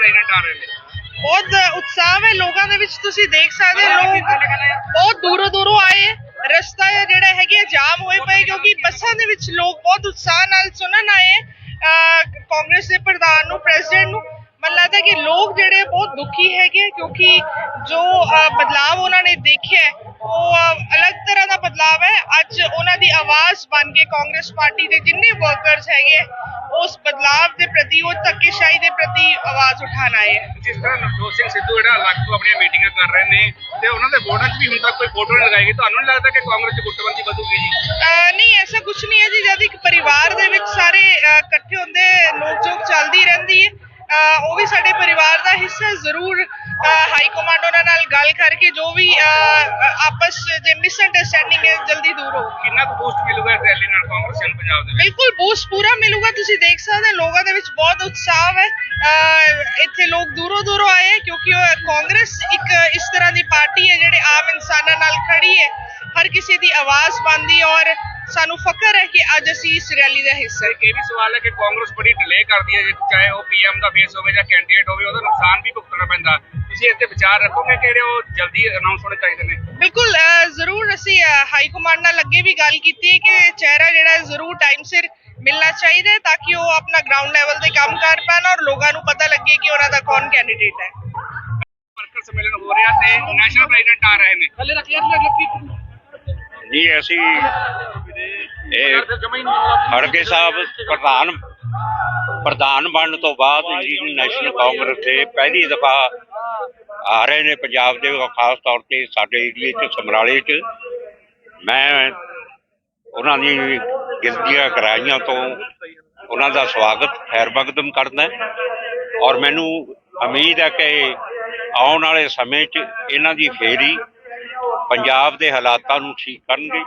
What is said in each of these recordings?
President ਆ ਰਹੇ ਨੇ। ਬਹੁਤ ਉਤਸ਼ਾਹ ਹੈ ਲੋਕਾਂ ਦੇ ਵਿੱਚ ਤੁਸੀਂ ਦੇਖ ਸਕਦੇ ਹੋ। ਲੋਕ ਬਹੁਤ ਦੂਰੋਂ ਦੂਰੋਂ ਆਏ। ਰਸਤਾ ਜਿਹੜਾ ਹੈਗੇ ਜਾਮ ਹੋਏ ਪਏ ਕਿਉਂਕਿ ਬੱਸਾਂ ਦੇ ਵਿੱਚ ਲੋਕ ਬਹੁਤ ਉਤਸ਼ਾਹ ਨਾਲ ਸੁਣਨ ਆਏ। ਕਾਂਗਰਸ ਦੇ ਪ੍ਰਧਾਨ ਨੂੰ ਪ੍ਰੈਜ਼ੀਡੈਂਟ ਨੂੰ। ਮੈਨੂੰ ਲੱਗਦਾ ਕਿ ਲੋਕ ਜਿਹੜੇ ਬਹੁਤ ਦੁਖੀ ਹੈਗੇ ਕਿਉਂਕਿ ਜੋ ਬਦਲਾਵ ਉਹਨਾਂ ਨੇ ਦੇਖਿਆ ਉਹ ਅਲੱਗ ਤਰ੍ਹਾਂ ਦਾ ਬਦਲਾਵ ਹੈ। ਅੱਜ ਉਹਨਾਂ ਦੀ ਆਵਾਜ਼ ਬਣ ਕੇ ਕਾਂਗਰਸ ਪਾਰਟੀ ਦੇ ਜਿੰਨੇ ਵਰਕਰਸ ਹੈਗੇ ਉਸ ਬਦਲਾਵ ਦੇ ਪ੍ਰਤੀ ਉਹ ਧੱਕੇਸ਼ਾਹੀ ਦੇ ਪ੍ਰਤੀ ਆਵਾਜ਼ ਉਠਾਉਣ ਆਏ ਹੈ ਜਿਸ ਤਰ੍ਹਾਂ ਨਵਜੋਤ ਸਿੰਘ ਸਿੱਧੂ ਜਿਹੜਾ ਅਲੱਗ ਤੋਂ ਆਪਣੀਆਂ ਮੀਟਿੰਗਾਂ ਕਰ ਰਹੇ ਨੇ ਤੇ ਉਹਨਾਂ ਦੇ ਬੋਰਡਾਂ 'ਚ ਵੀ ਹੁਣ ਤੱਕ ਕੋਈ ਫੋਟੋ ਨਹੀਂ ਲਗਾਈ ਗਈ। ਤੁਹਾਨੂੰ ਨਹੀਂ ਲੱਗਦਾ ਕਿ ਕਾਂਗਰਸ 'ਚ ਗੁੱਟਬੰਦੀ ਵਧੂਗੀ ਜੀ? ਨਹੀਂ ਐਸਾ ਕੁਝ ਨਹੀਂ ਹੈ ਜੀ। ਜਦ ਇੱਕ ਪਰਿਵਾਰ ਦੇ ਵਿੱਚ ਸਾਰੇ ਇਕੱਠੇ ਹੁੰਦੇ ਨੋਕ ਝੋਕ ਚੱਲਦੀ ਰਹਿੰਦੀ ਹੈ। ਉਹ ਵੀ ਸਾਡੇ ਪਰਿਵਾਰ ਦਾ ਹਿੱਸਾ ਹੈ। ਜ਼ਰੂਰ ਹਾਈ ਕਮਾਂਡ ਉਹਨਾਂ ਨਾਲ ਗੱਲ ਕਰਕੇ ਜੋ ਵੀ ਆਪਸ ਜੇ ਮਿਸਅੰਡਰਸਟੈਂਡਿੰਗ ਹੈ ਜਲਦੀ ਦੂਰ ਹੋਊਗੀ। ਕਿੰਨਾ ਕੁ ਬੂਸਟ ਮਿਲੂਗਾ ਰੈਲੀ ਨਾਲ ਕਾਂਗਰਸ ਨੂੰ ਪੰਜਾਬ ਦੇ ਬਿਲਕੁਲ ਬੂਸਟ ਪੂਰਾ ਮਿਲੂਗਾ ਤੁਸੀਂ ਦੇਖ ਸਕਦੇ ਹੋ ਲੋਕਾਂ ਦੇ ਵਿੱਚ ਬਹੁਤ ਉਤਸ਼ਾਹ ਹੈ। ਇੱਥੇ ਲੋਕ ਦੂਰੋਂ ਦੂਰੋਂ ਆਏ ਹੈ ਕਿਉਂਕਿ ਕਾਂਗਰਸ ਇੱਕ ਇਸ ਤਰ੍ਹਾਂ ਦੀ ਪਾਰਟੀ ਹੈ ਜਿਹੜੇ ਆਮ ਇਨਸਾਨਾਂ ਨਾਲ ਖੜੀ ਹੈ। ਹਰ ਕਿਸੇ ਦੀ ਆਵਾਜ਼ ਬਣਦੀ ਹੈ ਔਰ ਸਾਨੂੰ ਫਖਰ ਹੈ ਕਿ ਅੱਜ ਅਸੀਂ ਇਸ ਰੈਲੀ ਦਾ ਹਿੱਸਾ ਇੱਕ ਇਹ ਵੀ ਸਵਾਲ ਹੈ ਕਿ ਕਾਂਗਰਸ ਬੜੀ ਡਿਲੇ ਕਰਦੀ ਹੈ ਚਾਹੇ ਉਹ ਪੀਐਮ ਦਾ ਫੇਸ ਹੋਵੇ ਜਾਂ ਕੈਂਡੀਡੇਟ ਹੋਵੇ ਉਹਦਾ ਨੁਕਸਾਨ ਵੀ ਭੁਗਤਣਾ ਪੈਂਦਾ। ਤੁਸੀਂ ਇੱਥੇ ਵਿਚਾਰ ਰੱਖੋਗੇ ਕਿ ਉਹ ਜਲਦੀ ਅਨਾਉਂਸ ਹੋਣੇ ਚਾਹੀਦੇ ਨੇ? ਬਿਲਕੁਲ ਜ਼ਰੂਰ ਅਸੀਂ ਹਾਈ ਕਮਾਂਡ ਨਾਲ ਅੱਗੇ ਵੀ ਗੱਲ ਕੀਤੀ ਹੈ ਕਿ ਚਿਹਰਾ ਜਿਹੜਾ ਹੈ ਜ਼ਰੂਰ ਟਾਈਮ ਸਿਰ ਮਿਲਣਾ ਚਾਹੀਦਾ ਹੈ ਤਾਂ ਕਿ ਉਹ ਆਪਣਾ ਗਰਾਊਂਡ ਲੈਵਲ ਤੇ ਕੰਮ ਕਰ ਪਾਣ ਔਰ ਲੋਕਾਂ ਨੂੰ ਪਤਾ ਲੱਗੇ ਕਿ ਉਹਨਾਂ ਦਾ ਕੌਣ ਕੈਂਡੀਡੇਟ ਹੈ। ਵਰਕਰ ਸੰਮੇਲਨ ਹੋ ਰਿਹਾ ਤੇ ਨੈਸ਼ਨਲ ਪ੍ਰੈਜ਼ੀਡੈਂਟ ਆ ਰਹੇ ਨੇ। ਜੀ, ਅਸੀਂ ਇਹ ਖੜਗੇ ਸਾਹਿਬ ਪ੍ਰਧਾਨ ਪ੍ਰਧਾਨ ਬਣਨ ਤੋਂ ਬਾਅਦ ਇੰਡੀਅਨ ਨੈਸ਼ਨਲ ਕਾਂਗਰਸ ਦੇ ਪਹਿਲੀ ਦਫਾ ਆ ਰਹੇ ਨੇ ਪੰਜਾਬ ਦੇ, ਖਾਸ ਤੌਰ ਤੇ ਸਾਡੇ ਏਰੀਏ 'ਚ, ਸਮਰਾਲੇ 'ਚ। ਮੈਂ ਉਹਨਾਂ ਦੀ ਗਿਣਤੀਆਂ ਕਰਾਈਆਂ ਤੋਂ ਉਹਨਾਂ ਦਾ ਸਵਾਗਤ, ਖੈਰ ਮਕਦਮ ਕਰਦਾ। ਔਰ ਮੈਨੂੰ ਉਮੀਦ ਹੈ ਕਿ ਆਉਣ ਵਾਲੇ ਸਮੇਂ 'ਚ ਇਹਨਾਂ ਦੀ ਫੇਰੀ ਪੰਜਾਬ ਦੇ ਹਾਲਾਤਾਂ ਨੂੰ ਠੀਕ ਕਰਨਗੇ।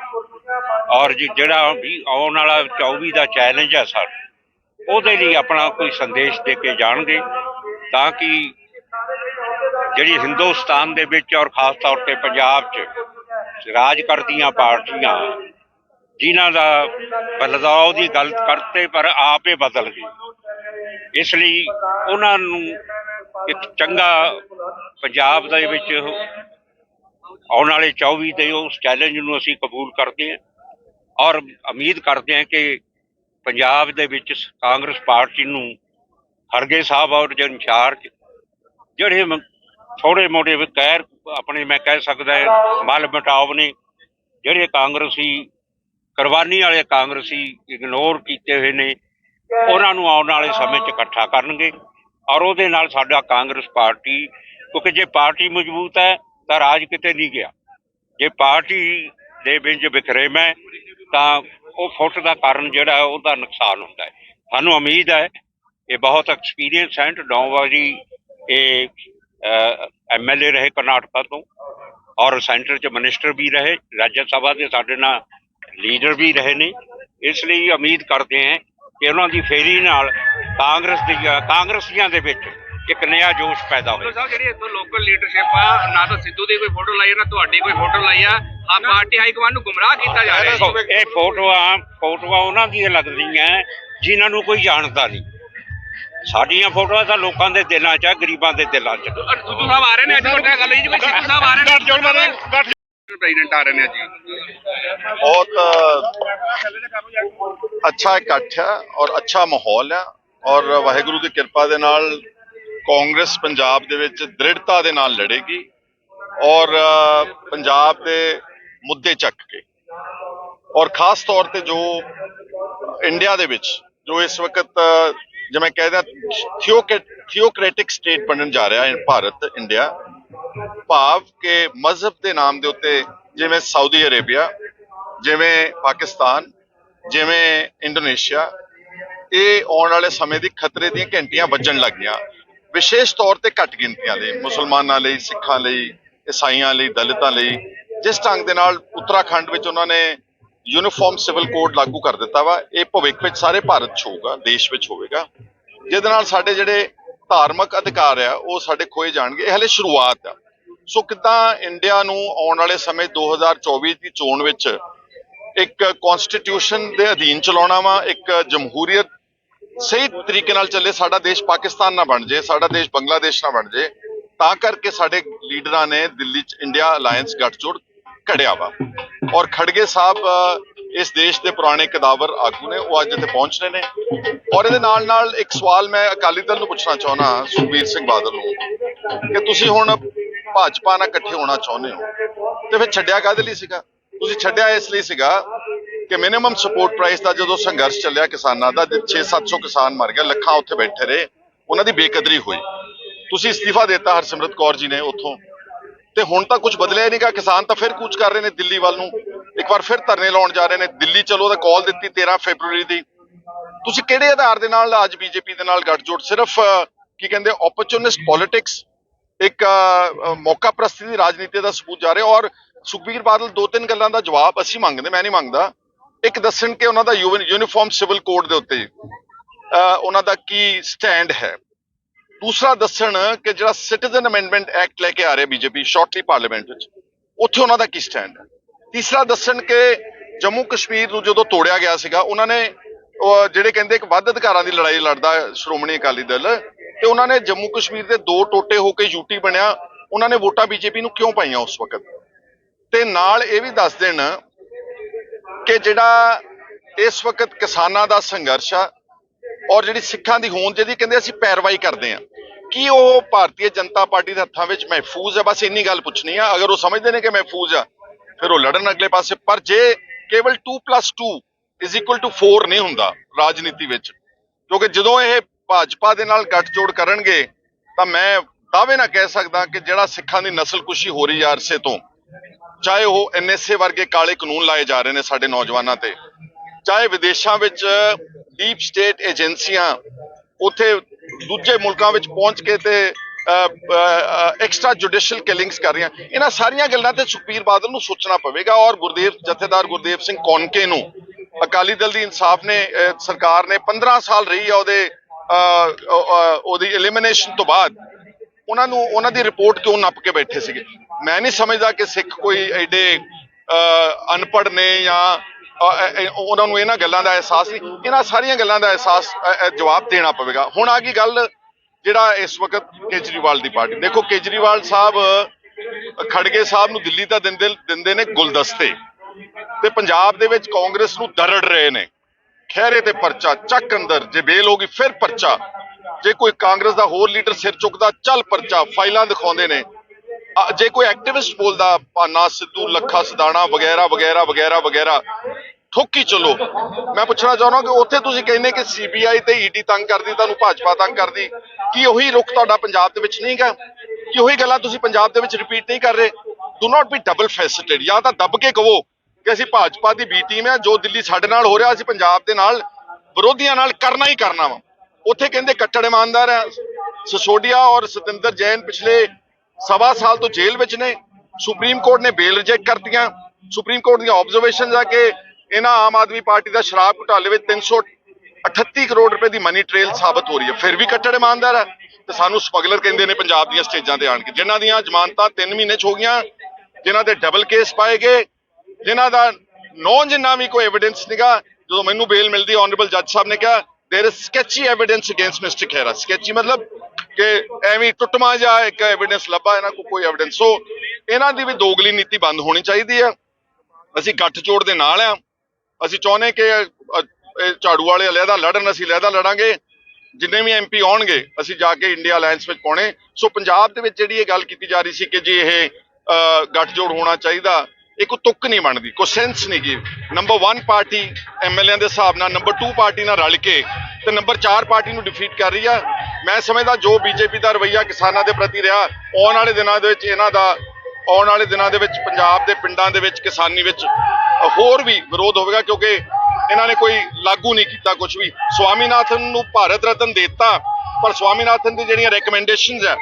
ਔਰ ਜੀ ਜਿਹੜਾ ਵੀ ਆਉਣ ਵਾਲਾ 24 ਦਾ ਚੈਲੰਜ ਹੈ ਸਰ, ਉਹਦੇ ਲਈ ਆਪਣਾ ਕੋਈ ਸੰਦੇਸ਼ ਦੇ ਕੇ ਜਾਣਗੇ ਤਾਂ ਕਿ ਜਿਹੜੀ ਹਿੰਦੁਸਤਾਨ ਦੇ ਵਿੱਚ ਔਰ ਖਾਸ ਤੌਰ ਤੇ ਪੰਜਾਬ 'ਚ ਰਾਜ ਕਰਦੀਆਂ ਪਾਰਟੀਆਂ, ਜਿਨ੍ਹਾਂ ਦਾ ਬਦਲਾਅ ਦੀ ਗੱਲ ਕਰਤੇ ਪਰ ਆਪੇ ਬਦਲ ਗਏ। ਇਸ ਲਈ ਉਹਨਾਂ ਨੂੰ ਇੱਕ ਚੰਗਾ ਪੰਜਾਬ ਦੇ ਵਿੱਚ ਆਉਣ ਵਾਲੇ 24 ਦੇ ਉਸ ਚੈਲੰਜ ਨੂੰ ਅਸੀਂ ਕਬੂਲ ਕਰਦੇ ਹਾਂ ਔਰ ਉਮੀਦ ਕਰਦੇ ਹਾਂ ਕਿ ਪੰਜਾਬ ਦੇ ਵਿੱਚ ਕਾਂਗਰਸ ਪਾਰਟੀ ਨੂੰ ਹਰਗੇ ਸਾਹਿਬ ਔਰ ਜੋ ਇੰਚਾਰਜ ਜਿਹੜੇ ਥੋੜੇ ਮੋਟੇ ਕਹਿਰ ਆਪਣੇ ਮੈਂ ਕਹਿ ਸਕਦਾ ਮਲ ਮਟਾਵ ਨੇ ਜਿਹੜੇ ਕਾਂਗਰਸੀ ਕੁਰਬਾਨੀ ਵਾਲੇ ਕਾਂਗਰਸੀ ਇਗਨੋਰ ਕੀਤੇ ਹੋਏ ਨੇ, ਉਹਨਾਂ ਨੂੰ ਆਉਣ ਵਾਲੇ ਸਮੇਂ 'ਚ ਇਕੱਠਾ ਕਰਨਗੇ ਔਰ ਉਹਦੇ ਨਾਲ ਸਾਡਾ ਕਾਂਗਰਸ ਪਾਰਟੀ ਕਿਉਂਕਿ ਜੇ ਪਾਰਟੀ ਮਜ਼ਬੂਤ ਹੈ ਤਾਂ ਰਾਜ ਕਿਤੇ ਨਹੀਂ ਗਿਆ। ਜੇ ਪਾਰਟੀ ਦੇ ਵਿੱਚ ਵਿਖਰੇਵਾ ਹੈ ਤਾਂ ਉਹ ਫੁੱਟ ਦਾ ਕਾਰਨ ਜਿਹੜਾ ਹੈ, ਉਹਦਾ ਨੁਕਸਾਨ ਹੁੰਦਾ ਹੈ। ਸਾਨੂੰ ਉਮੀਦ ਹੈ, ਇਹ ਬਹੁਤ ਐਕਸਪੀਰੀਅੰਸ ਹੈ ਨੌ ਵਾਰੀ ਇਹ ਐਮਐਲਏ ਰਹੇ ਕਰਨਾਟਕਾ ਤੋਂ, ਔਰ ਸੈਂਟਰ 'ਚ ਮਿਨਿਸਟਰ ਵੀ ਰਹੇ, ਰਾਜ ਸਭਾ ਦੇ ਸਾਡੇ ਨਾਲ ਲੀਡਰ ਵੀ ਰਹੇ ਨੇ। ਇਸ ਲਈ ਉਮੀਦ ਕਰਦੇ ਹਾਂ ਕਿ ਉਹਨਾਂ ਦੀ ਫੇਰੀ ਨਾਲ ਕਾਂਗਰਸ ਦੀ, ਕਾਂਗਰਸੀਆਂ ਦੇ ਵਿੱਚ ਇੱਕ ਨया ਜੋਸ਼ ਪੈਦਾ ਹੋਵੇ ਸਾਹਿਬ ਜਿਹੜੀ ਇੱਥੋਂ ਲੋਕਲ ਲੀਡਰਸ਼ਿਪ ਆ ਨਾ ਤਾਂ ਸਿੱਧੂ ਦੀ ਕੋਈ ਫੋਟੋ ਲਾਈ ਆ ਨਾ ਤੁਹਾਡੀ ਕੋਈ ਫੋਟੋ ਲਾਈ ਆ। ਆ ਪਾਰਟੀ ਹਾਈ ਕਮਾਂਡ ਨੂੰ ਗੁੰਮਰਾਹ ਕੀਤਾ ਜਾ ਰਿਹਾ ਦੇਖੋ ਹੈ ਇਹ ਫੋਟੋਆਂ ਫੋਟੋਆਂ ਉਹਨਾਂ ਦੀਆਂ ਲੱਗਦੀਆਂ ਜਿਨ੍ਹਾਂ ਨੂੰ ਕੋਈ ਜਾਣਦਾ ਨਹੀਂ। ਸਾਡੀਆਂ ਫੋਟੋਆਂ ਤਾਂ ਲੋਕਾਂ ਦੇ ਦਿਲਾਂ 'ਚ ਆ ਗਰੀਬਾਂ ਦੇ ਦਿਲਾਂ 'ਚ। ਸਿੱਧੂ ਸਾਹਿਬ ਆ ਰਹੇ ਨੇ ਅੱਜ ਤੁਹਾਡਾ ਗੱਲ ਜੀ ਕੋਈ ਸਿੱਧੂ ਸਾਹਿਬ ਆ ਰਹੇ ਨੇ। ਪ੍ਰੈਜ਼ੀਡੈਂਟ ਆ ਰਹੇ ਨੇ ਜੀ ਬਹੁਤ ਅੱਛਾ ਇਕੱਠ ਹੈ ਔਰ ਅੱਛਾ ਮਾਹੌਲ ਹੈ ਔਰ ਵਾਹਿਗੁਰੂ ਦੀ ਕਿਰਪਾ ਦੇ ਨਾਲ ਕਾਂਗਰਸ ਪੰਜਾਬ ਦੇ ਵਿੱਚ ਦ੍ਰਿੜਤਾ ਦੇ ਨਾਲ ਲੜੇਗੀ ਔਰ ਪੰਜਾਬ ਦੇ ਮੁੱਦੇ ਚੱਕ ਕੇ। ਔਰ ਖਾਸ ਤੌਰ ਤੇ ਜੋ ਇੰਡੀਆ ਦੇ ਵਿੱਚ ਜੋ ਇਸ ਵਕਤ ਅ, ਜਿਵੇਂ ਕਹਿੰਦਾ ਥਿਓਕ੍ਰੈਟਿਕ ਸਟੇਟ ਬਣਨ ਜਾ ਰਿਹਾ ਹੈ ਭਾਰਤ ਇੰਡੀਆ ਭਾਵ ਕਿ ਮਜ਼ਹਬ ਦੇ ਨਾਮ ਦੇ ਉੱਤੇ ਜਿਵੇਂ ਸਾਊਦੀ ਅਰੇਬੀਆ ਜਿਵੇਂ ਪਾਕਿਸਤਾਨ ਜਿਵੇਂ ਇੰਡੋਨੇਸ਼ੀਆ ਇਹ ਆਉਣ ਵਾਲੇ ਸਮੇਂ ਦੀ ਖਤਰੇ ਦੀਆਂ ਘੰਟੀਆਂ ਵੱਜਣ ਲੱਗੀਆਂ ਵਿਸ਼ੇਸ਼ ਤੌਰ ਤੇ ਘੱਟ ਗਿਣਤੀਆਂ ਲਈ ਮੁਸਲਮਾਨਾਂ ਲਈ, ਸਿੱਖਾਂ ਲਈ, ਈਸਾਈਆਂ ਲਈ, ਦਲਿਤਾਂ ਲਈ, ਜਿਸ ਢੰਗ ਦੇ ਨਾਲ ਉੱਤਰਾਖੰਡ ਵਿੱਚ ਉਹਨਾਂ ਨੇ ਯੂਨੀਫਾਰਮ ਸਿਵਲ ਕੋਡ ਲਾਗੂ ਕਰ ਦਿੱਤਾ ਵਾ, ਇਹ ਭਵਿੱਖ ਵਿੱਚ ਸਾਰੇ ਭਾਰਤ 'ਚ ਹੋਊਗਾ, ਦੇਸ਼ ਵਿੱਚ ਹੋਵੇਗਾ। ਜਿਹਦੇ ਨਾਲ ਸਾਡੇ ਜਿਹੜੇ ਧਾਰਮਿਕ ਅਧਿਕਾਰ ਆ, ਉਹ ਸਾਡੇ ਖੋਏ ਜਾਣਗੇ, ਇਹ ਹਲੇ ਸ਼ੁਰੂਆਤ ਆ। ਸੋ ਕਿੱਦਾਂ ਇੰਡੀਆ ਨੂੰ ਆਉਣ ਵਾਲੇ ਸਮੇਂ 2024 ਦੀ ਚੋਣ ਵਿੱਚ ਇੱਕ ਕਨਸਟੀਟਿਊਸ਼ਨ ਦੇ ਅਧੀਨ ਚਲਾਉਣਾ ਵਾ, ਇੱਕ ਜਮਹੂਰੀਅਤ ਸਹੀ ਤਰੀਕੇ ਨਾਲ ਚੱਲੇ, ਸਾਡਾ ਦੇਸ਼ ਪਾਕਿਸਤਾਨ ਨਾ ਬਣ ਜੇ, ਸਾਡਾ ਦੇਸ਼ ਬੰਗਲਾਦੇਸ਼ ਨਾ ਬਣ ਜੇ, ਤਾਂ ਕਰਕੇ ਸਾਡੇ ਲੀਡਰਾਂ ਨੇ ਦਿੱਲੀ 'ਚ ਇੰਡੀਆ ਅਲਾਈਅੰਸ ਗੱਠਜੋੜ ਘੜਿਆ ਵਾ। ਔਰ ਖੜਗੇ ਸਾਹਿਬ ਇਸ ਦੇਸ਼ ਦੇ ਪੁਰਾਣੇ ਕਦਾਵਰ ਆਗੂ ਨੇ, ਉਹ ਅੱਜ ਇੱਥੇ ਪਹੁੰਚ ਰਹੇ ਨੇ। ਔਰ ਇਹਦੇ ਨਾਲ ਨਾਲ ਇੱਕ ਸਵਾਲ ਮੈਂ ਅਕਾਲੀ ਦਲ ਨੂੰ ਪੁੱਛਣਾ ਚਾਹੁੰਦਾ ਸੁਖਬੀਰ ਸਿੰਘ ਬਾਦਲ ਨੂੰ, ਕਿ ਤੁਸੀਂ ਹੁਣ ਭਾਜਪਾ ਨਾਲ ਇਕੱਠੇ ਹੋਣਾ ਚਾਹੁੰਦੇ ਹੋ? ਤੇ ਫਿਰ ਛੱਡਿਆ ਕਾਹਦੇ ਲਈ ਸੀਗਾ? ਤੁਸੀਂ ਛੱਡਿਆ ਇਸ ਲਈ ਸੀਗਾ ਕਿ ਮਿਨੀਮਮ ਸਪੋਰਟ ਪ੍ਰਾਈਸ ਦਾ ਜਦੋਂ ਸੰਘਰਸ਼ ਚੱਲਿਆ ਕਿਸਾਨਾਂ ਦਾ 6-700 ਕਿਸਾਨ ਮਰ ਗਿਆ ਲੱਖਾਂ ਉੱਥੇ ਬੈਠੇ ਰਹੇ, ਉਹਨਾਂ ਦੀ ਬੇਕਦਰੀ ਹੋਈ। ਤੁਸੀਂ ਅਸਤੀਫਾ ਦਿੱਤਾ ਹਰਸਿਮਰਤ ਕੌਰ ਜੀ ਨੇ ਉੱਥੋਂ। ਤੇ ਹੁਣ ਤਾਂ ਕੁਝ ਬਦਲਿਆ ਨਹੀਂਗਾ ਕਿਸਾਨ ਤਾਂ ਫਿਰ ਕੂਚ ਕਰ ਰਹੇ ਨੇ ਦਿੱਲੀ ਵੱਲ ਨੂੰ। ਇੱਕ ਵਾਰ ਫਿਰ ਧਰਨੇ ਲਾਉਣ ਜਾ ਰਹੇ ਨੇ, ਦਿੱਲੀ ਚਲੋ ਤਾਂ ਕਾਲ ਦਿੱਤੀ 13 ਫੈਬਰੂਰੀ ਦੀ। ਤੁਸੀਂ ਕਿਹੜੇ ਆਧਾਰ ਦੇ ਨਾਲ ਅੱਜ ਬੀਜੇਪੀ ਦੇ ਨਾਲ ਗੱਠਜੋੜ, ਸਿਰਫ, ਕੀ ਕਹਿੰਦੇ ਓਪਰਚੁਨਿਸਟ ਪੋਲਿਟਿਕਸ ਇੱਕ ਮੌਕਾ ਪ੍ਰਸਤੀ ਦੀ ਰਾਜਨੀਤੀ ਦਾ ਸਬੂਤ ਜਾ ਰਿਹਾ ਔਰ ਸੁਖਬੀਰ ਬਾਦਲ ਦੋ ਤਿੰਨ ਗੱਲਾਂ ਦਾ ਜਵਾਬ ਅਸੀਂ ਮੰਗਦੇ, ਮੈਂ ਨਹੀਂ ਮੰਗਦਾ। ਇੱਕ ਦੱਸਣ ਕਿ ਉਹਨਾਂ ਦਾ ਯੂਨੀਫਾਰਮ ਸਿਵਲ ਕੋਡ ਦੇ ਉੱਤੇ ਉਹਨਾਂ ਦਾ ਕੀ ਸਟੈਂਡ ਹੈ। ਦੂਸਰਾ ਦੱਸਣ ਕਿ ਜਿਹੜਾ ਸਿਟੀਜ਼ਨ ਅਮੈਂਡਮੈਂਟ ਐਕਟ ਲੈ ਕੇ ਆ ਰਿਹਾ ਬੀਜੇਪੀ ਸ਼ਾਰਟਲੀ ਪਾਰਲੀਮੈਂਟ ਵਿੱਚ, ਉੱਥੇ ਉਹਨਾਂ ਦਾ ਕੀ ਸਟੈਂਡ ਹੈ। ਤੀਸਰਾ ਦੱਸਣ ਕਿ ਜੰਮੂ ਕਸ਼ਮੀਰ ਨੂੰ ਜਦੋਂ ਤੋੜਿਆ ਗਿਆ ਸੀਗਾ, ਉਹਨਾਂ ਨੇ ਜਿਹੜੇ ਕਹਿੰਦੇ ਇੱਕ ਵੱਧ ਅਧਿਕਾਰਾਂ ਦੀ ਲੜਾਈ ਲੜਦਾ ਸ਼੍ਰੋਮਣੀ ਅਕਾਲੀ ਦਲ, ਤੇ ਉਹਨਾਂ ਨੇ ਜੰਮੂ ਕਸ਼ਮੀਰ ਦੇ ਦੋ ਟੋਟੇ ਹੋ ਕੇ ਯੂਟੀ ਬਣਿਆ, ਉਹਨਾਂ ਨੇ ਵੋਟਾਂ ਬੀਜੇਪੀ ਨੂੰ ਕਿਉਂ ਪਾਈਆਂ ਉਸ ਵਕਤ? ਤੇ ਨਾਲ ਇਹ ਵੀ ਦੱਸ ਦੇਣ ਕਿ ਜਿਹੜਾ ਇਸ ਵਕਤ ਕਿਸਾਨਾਂ ਦਾ ਸੰਘਰਸ਼ ਆ ਔਰ ਜਿਹੜੀ ਸਿੱਖਾਂ ਦੀ ਹੋਂਦ ਜਿਹਦੀ ਕਹਿੰਦੇ ਅਸੀਂ ਪੈਰਵਾਈ ਕਰਦੇ ਆ, ਕੀ ਉਹ ਭਾਰਤੀ ਜਨਤਾ ਪਾਰਟੀ ਦੇ ਹੱਥਾਂ ਵਿੱਚ ਮਹਿਫੂਜ਼ ਹੈ ਬਸ ਇੰਨੀ ਗੱਲ ਪੁੱਛਣੀ ਆ, ਅਗਰ ਉਹ ਸਮਝਦੇ ਨੇ ਕਿ ਮਹਿਫੂਜ਼ ਆ, ਫਿਰ ਉਹ ਲੜਨ ਅਗਲੇ ਪਾਸੇ। ਪਰ ਜੇ ਕੇਵਲ 2+2 4 ਨਹੀਂ ਹੁੰਦਾ ਰਾਜਨੀਤੀ ਵਿੱਚ, ਕਿਉਂਕਿ ਜਦੋਂ ਇਹ ਭਾਜਪਾ ਦੇ ਨਾਲ ਗੱਠਜੋੜ ਕਰਨਗੇ, ਤਾਂ ਮੈਂ ਦਾਅਵੇ ਨਾਲ ਕਹਿ ਸਕਦਾ ਕਿ ਜਿਹੜਾ ਸਿੱਖਾਂ ਦੀ ਨਸਲਕੁਸ਼ੀ ਹੋ ਰਹੀ ਆ ਅਰਸੇ ਤੋਂ ਚਾਹੇ ਉਹ ਐਨਐਸਏ ਵਰਗੇ ਕਾਲੇ ਕਾਨੂੰਨ ਲਾਏ ਜਾ ਰਹੇ ਨੇ ਸਾਡੇ ਨੌਜਵਾਨਾਂ ਤੇ, ਚਾਹੇ ਵਿਦੇਸ਼ਾਂ ਵਿੱਚ ਡੀਪ ਸਟੇਟ ਏਜੰਸੀਆਂ ਉੱਥੇ ਦੂਜੇ ਮੁਲਕਾਂ ਵਿੱਚ ਪਹੁੰਚ ਕੇ ਤੇ ਐਕਸਟਰਾ ਜੁਡੀਸ਼ੀਅਲ ਕਿਲਿੰਗਸ ਕਰ ਰਹੀਆਂ। ਇਹਨਾਂ ਸਾਰੀਆਂ ਗੱਲਾਂ ਤੇ ਸੁਖਬੀਰ ਬਾਦਲ ਨੂੰ ਸੋਚਣਾ ਪਵੇਗਾ ਔਰ ਗੁਰਦੇਵ, ਜਥੇਦਾਰ ਗੁਰਦੇਵ ਸਿੰਘ ਕੌਨਕੇ ਨੂੰ। ਅਕਾਲੀ ਦਲ ਦੀ ਇਨਸਾਫ ਨੇ ਸਰਕਾਰ ਨੇ 15 ਸਾਲ ਰਹੀ ਆ ਉਹਦੇ ਉਹਦੀ ਐਲੀਮੀਨੇਸ਼ਨ ਤੋਂ ਬਾਅਦ। ਉਹਨਾਂ ਨੂੰ, ਉਹਨਾਂ ਦੀ ਰਿਪੋਰਟ ਕਿਉਂ ਨੱਪ ਕੇ ਬੈਠੇ ਸੀਗੇ? ਮੈਂ ਨਹੀਂ ਸਮਝਦਾ ਕਿ ਸਿੱਖ ਕੋਈ ਐਡੇ ਅਹ, ਅਨਪੜ੍ਹ ਨੇ ਜਾਂ ਉਹਨਾਂ ਨੂੰ ਇਹਨਾਂ ਗੱਲਾਂ ਦਾ ਅਹਿਸਾਸ ਨਹੀਂ ਇਹਨਾਂ ਸਾਰੀਆਂ ਗੱਲਾਂ ਦਾ ਅਹਿਸਾਸ ਜਵਾਬ ਦੇਣਾ ਪਵੇਗਾ। ਹੁਣ ਆ ਗਈ ਗੱਲ ਜਿਹੜਾ ਇਸ ਵਕਤ ਕੇਜਰੀਵਾਲ ਦੀ ਪਾਰਟੀ। ਦੇਖੋ ਕੇਜਰੀਵਾਲ ਸਾਹਿਬ ਖੜਗੇ ਸਾਹਿਬ ਨੂੰ ਦਿੱਲੀ ਤਾਂ ਦਿੰਦੇ ਦਿੰਦੇ ਨੇ ਗੁਲਦਸਤੇ ਤੇ ਪੰਜਾਬ ਦੇ ਵਿੱਚ ਕਾਂਗਰਸ ਨੂੰ ਦਰੜ ਰਹੇ ਨੇ। ਖਹਿਰੇ ਤੇ ਪਰਚਾ ਚੱਕ ਅੰਦਰ ਜੇ ਬੇਲ ਹੋ ਗਈ ਫਿਰ ਪਰਚਾ। ਜੇ ਕੋਈ ਕਾਂਗਰਸ ਦਾ ਹੋਰ ਲੀਡਰ ਸਿਰ ਚੁੱਕਦਾ ਚੱਲ ਪਰਚਾ ਫਾਈਲਾਂ ਦਿਖਾਉਂਦੇ ਨੇ। ਜੇ ਕੋਈ ਐਕਟਿਵਿਸਟ ਬੋਲਦਾ, ਭਾਨਾ, ਸਿੱਧੂ, ਲੱਖਾ, ਸਦਾਣਾ, ਵਗੈਰਾ ਵਗੈਰਾ ਵਗੈਰਾ ਵਗੈਰਾ, ਠੋਕੀ ਚਲੋ। ਮੈਂ ਪੁੱਛਣਾ ਚਾਹੁੰਦਾ ਕਿ ਉੱਥੇ ਤੁਸੀਂ ਕਹਿੰਦੇ ਕਿ ਸੀਬੀਆਈ ਤੇ ਈਡੀ ਤੰਗ ਕਰਦੀ, ਤੁਹਾਨੂੰ ਭਾਜਪਾ ਤੰਗ ਕਰਦੀ। ਕੀ ਉਹੀ ਰੁਖ ਤੁਹਾਡਾ ਪੰਜਾਬ ਦੇ ਵਿੱਚ ਨਹੀਂਗਾ ਕੀ ਉਹੀ ਗੱਲਾਂ ਤੁਸੀਂ ਪੰਜਾਬ ਦੇ ਵਿੱਚ ਰਿਪੀਟ ਨਹੀਂ ਕਰ ਰਹੇ? Do not be double faced ਜਾਂ ਤਾਂ ਦੱਬ ਕੇ ਕਹੋ ਕਿ ਅਸੀਂ ਭਾਜਪਾ ਦੀ ਬੀ ਟੀਮ ਹੈ ਜੋ ਦਿੱਲੀ ਸਾਡੇ ਨਾਲ ਹੋ ਰਿਹਾ, ਅਸੀਂ ਪੰਜਾਬ ਦੇ ਨਾਲ ਵਿਰੋਧੀਆਂ ਨਾਲ ਕਰਨਾ ਹੀ ਕਰਨਾ ਵਾ। ਉੱਥੇ ਕਹਿੰਦੇ ਕੱਟੜ ਇਮਾਨਦਾਰ ਹੈ ਸਸੋਡੀਆ ਔਰ ਸਤਿੰਦਰ ਜੈਨ ਪਿਛਲੇ ਸਵਾ ਸਾਲ ਤੋਂ ਜੇਲ੍ਹ ਵਿੱਚ ਨੇ। ਸੁਪਰੀਮ ਕੋਰਟ ਨੇ ਬੇਲ ਰਿਜੈਕਟ ਕਰਤੀਆਂ। ਸੁਪਰੀਮ ਕੋਰਟ ਦੀਆਂ ਆਬਜ਼ਰਵੇਸ਼ਨਸ ਆ ਕਿ ਇਹਨਾਂ ਆਮ ਆਦਮੀ ਪਾਰਟੀ ਦਾ ਸ਼ਰਾਬ ਘੁਟਾਲੇ ਵਿੱਚ 338 ਕਰੋੜ ਰੁਪਏ ਦੀ ਮਨੀ ਟ੍ਰੇਲ ਸਾਬਤ ਹੋ ਰਹੀ ਹੈ। ਫਿਰ ਵੀ ਕੱਟੜ ਇਮਾਨਦਾਰ ਹੈ ਤੇ ਸਾਨੂੰ ਸਮਗਲਰ ਕਹਿੰਦੇ ਨੇ ਪੰਜਾਬ ਦੀਆਂ ਸਟੇਜਾਂ ਤੇ ਆਣ ਕੇ। ਜਿਨ੍ਹਾਂ ਦੀਆਂ ਜ਼ਮਾਨਤਾਂ 3 ਮਹੀਨੇ ਚ ਹੋ ਗਈਆਂ, ਜਿਨ੍ਹਾਂ ਦੇ ਡਬਲ ਕੇਸ ਪਾਏ ਗਏ, ਜਿਨ੍ਹਾਂ ਦਾ ਨੌਨ ਜਿੰਨਾ ਵੀ ਕੋਈ ਐਵੀਡੈਂਸ ਨਿਗਾ ਜਦੋਂ ਮੈਨੂੰ ਬੇਲ ਮਿਲਦੀ ਆਨਰੇਬਲ ਜੱਜ ਸਾਹਿਬ ਨੇ ਕਿਹਾ there is sketchy evidence against mister Khaira sketchy ਮਤਲਬ ਕਿ ਐਵੇਂ ਟੁੱਟਮਾ ਜਾ ਇੱਕ ਐਵੀਡੈਂਸ ਲੱਭਾ ਇਹਨਾਂ ਕੋਲ ਕੋਈ ਐਵੀਡੈਂਸ ਸੋ ਇਹਨਾਂ ਦੀ ਵੀ ਦੋਗਲੀ ਨੀਤੀ ਬੰਦ ਹੋਣੀ ਚਾਹੀਦੀ ਆ ਅਸੀਂ ਗੱਠਜੋੜ ਦੇ ਨਾਲ ਆ ਅਸੀਂ ਚਾਹੁੰਦੇ ਕਿ ਅ, ਇਹ ਝਾੜੂ ਵਾਲੇ ਅਲੱਗਾ ਲੜਨ ਅਸੀਂ ਅਲੱਗਾ ਲੜਾਂਗੇ ਜਿੰਨੇ ਵੀ ਐਮਪੀ ਆਉਣਗੇ ਅਸੀਂ ਜਾ ਕੇ ਇੰਡੀਆ ਅਲਾਈਅੰਸ ਵਿੱਚ ਪਾਉਣੇ ਸੋ ਪੰਜਾਬ ਦੇ ਵਿੱਚ ਜਿਹੜੀ ਇਹ ਗੱਲ ਕੀਤੀ ਜਾ ਰਹੀ ਸੀ ਕਿ ਜੀ ਇਹ ਅ, ਗੱਠਜੋੜ ਹੋਣਾ ਚਾਹੀਦਾ ਇਹ ਕੋਈ ਤੁੱਕ ਨਹੀਂ ਬਣਦੀ, ਕੋਈ ਸੈਂਸ ਨਹੀਂ ਗੀ। ਨੰਬਰ 1 ਪਾਰਟੀ ਐਮਐਲਏ ਦੇ ਹਿਸਾਬ ਨਾਲ ਨੰਬਰ 2 ਪਾਰਟੀ ਨਾਲ ਰਲ ਕੇ ਤੇ ਨੰਬਰ 4 ਪਾਰਟੀ ਨੂੰ ਡਿਫੀਟ ਕਰ ਰਹੀ ਆ। ਮੈਂ ਸਮਝਦਾ ਜੋ ਬੀਜੇਪੀ ਦਾ ਰਵੱਈਆ ਕਿਸਾਨਾਂ ਦੇ ਪ੍ਰਤੀ ਰਿਹਾ, ਆਉਣ ਵਾਲੇ ਦਿਨਾਂ ਦੇ ਵਿੱਚ ਇਹਨਾਂ ਦਾ, ਆਉਣ ਵਾਲੇ ਦਿਨਾਂ ਦੇ ਵਿੱਚ ਪੰਜਾਬ ਦੇ ਪਿੰਡਾਂ ਦੇ ਵਿੱਚ, ਕਿਸਾਨੀ ਵਿੱਚ ਹੋਰ ਵੀ ਵਿਰੋਧ ਹੋਵੇਗਾ ਕਿਉਂਕਿ ਇਹਨਾਂ ਨੇ ਕੋਈ ਲਾਗੂ ਨਹੀਂ ਕੀਤਾ ਕੁਝ ਵੀ। ਸਵਾਮੀਨਾਥਨ ਨੂੰ ਭਾਰਤ ਰਤਨ ਦੇ ਦਿੱਤਾ, ਪਰ ਸਵਾਮੀਨਾਥਨ ਦੀ ਜਿਹੜੀਆਂ ਰეკਮੈਂਡੇਸ਼ਨਸ ਹੈ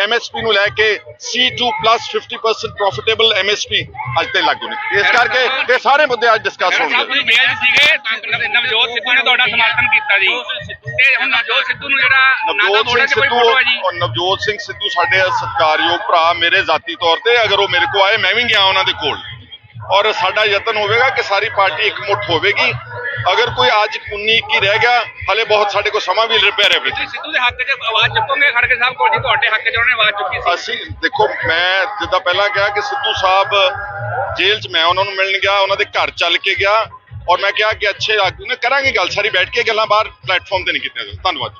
ਐਮਐਸਪੀ ਨੂੰ ਲੈ ਕੇ C2 50% ਪ੍ਰੋਫਿਟੇਬਲ ਐਮਐਸਪੀ ਅੱਜ ਤੇ ਲਾਗੂ ਨਹੀਂ ਇਸ ਕਰਕੇ ਇਹ ਸਾਰੇ ਮੁੱਦੇ ਅੱਜ ਡਿਸਕਸ ਹੋਣਗੇ। 'ਚ ਸੀਗੇ ਨਵਜੋਤ ਸਿੱਧੂ ਨੇ ਤੁਹਾਡਾ ਸਮਰਥਨ ਕੀਤਾ ਜੀ। ਤੇ ਹੁਣ ਨਵਜੋਤ ਸਿੱਧੂ ਨੂੰ ਜਿਹੜਾ ਨਵਜੋਤ ਸਿੰਘ ਸਿੱਧੂ ਫੋਟੋ ਹੈ ਜੀ? ਔਰ ਨਵਜੋਤ ਸਿੰਘ ਸਿੱਧੂ ਸਾਡੇ ਸਤਿਕਾਰਯੋਗ ਭਰਾ ਮੇਰੇ ਜ਼ਾਤੀ ਤੌਰ ਤੇ ਅਗਰ ਉਹ ਮੇਰੇ ਕੋ ਆਏ ਮੈਂ ਵੀ ਗਿਆ ਉਹਨਾਂ ਦੇ ਕੋਲ। ਔਰ ਸਾਡਾ ਯਤਨ ਹੋਵੇਗਾ ਕਿ ਸਾਰੀ ਪਾਰਟੀ ਇਕਮੁੱਠ ਹੋਵੇਗੀ। ਅਗਰ ਕੋਈ ਅੱਜ 19 21 ਰਹਿ ਗਿਆ ਹਲੇ ਬਹੁਤ ਸਾਡੇ ਕੋਲ ਸਮਾਂ ਵੀ ਰਿਪੇਅਰ ਹੈ ਵਿੱਚ। ਸਿੱਧੂ ਦੇ ਹੱਕ 'ਚ ਆਵਾਜ਼ ਚੁੱਕੋਗੇ? ਖੜਗੇ ਸਾਹਿਬ ਕੋਲ ਜੀ ਤੁਹਾਡੇ ਹੱਕ 'ਚ ਉਹਨੇ ਆਵਾਜ਼ ਚੁੱਕੀ ਸੀ। ਅਸੀਂ ਦੇਖੋ ਮੈਂ ਜਿੱਦਾਂ ਪਹਿਲਾਂ ਕਿਹਾ ਕਿ ਸਿੱਧੂ ਸਾਹਿਬ ਜੇਲ੍ਹ 'ਚ ਮੈਂ ਉਹਨਾਂ ਨੂੰ ਮਿਲਣ ਗਿਆ ਉਹਨਾਂ ਦੇ ਘਰ ਚੱਲ ਕੇ ਗਿਆ। ਔਰ ਮੈਂ ਕਿਹਾ ਕਿ ਅੱਛੇ ਆਗੂ ਨੇ ਕਰਾਂਗੇ ਗੱਲ ਸਾਰੀ ਬੈਠ ਕੇ ਗੱਲਾਂ ਬਾਹਰ ਪਲੇਟਫਾਰਮ ਤੇ ਨਹੀਂ ਕੀਤੀਆਂ। ਧੰਨਵਾਦ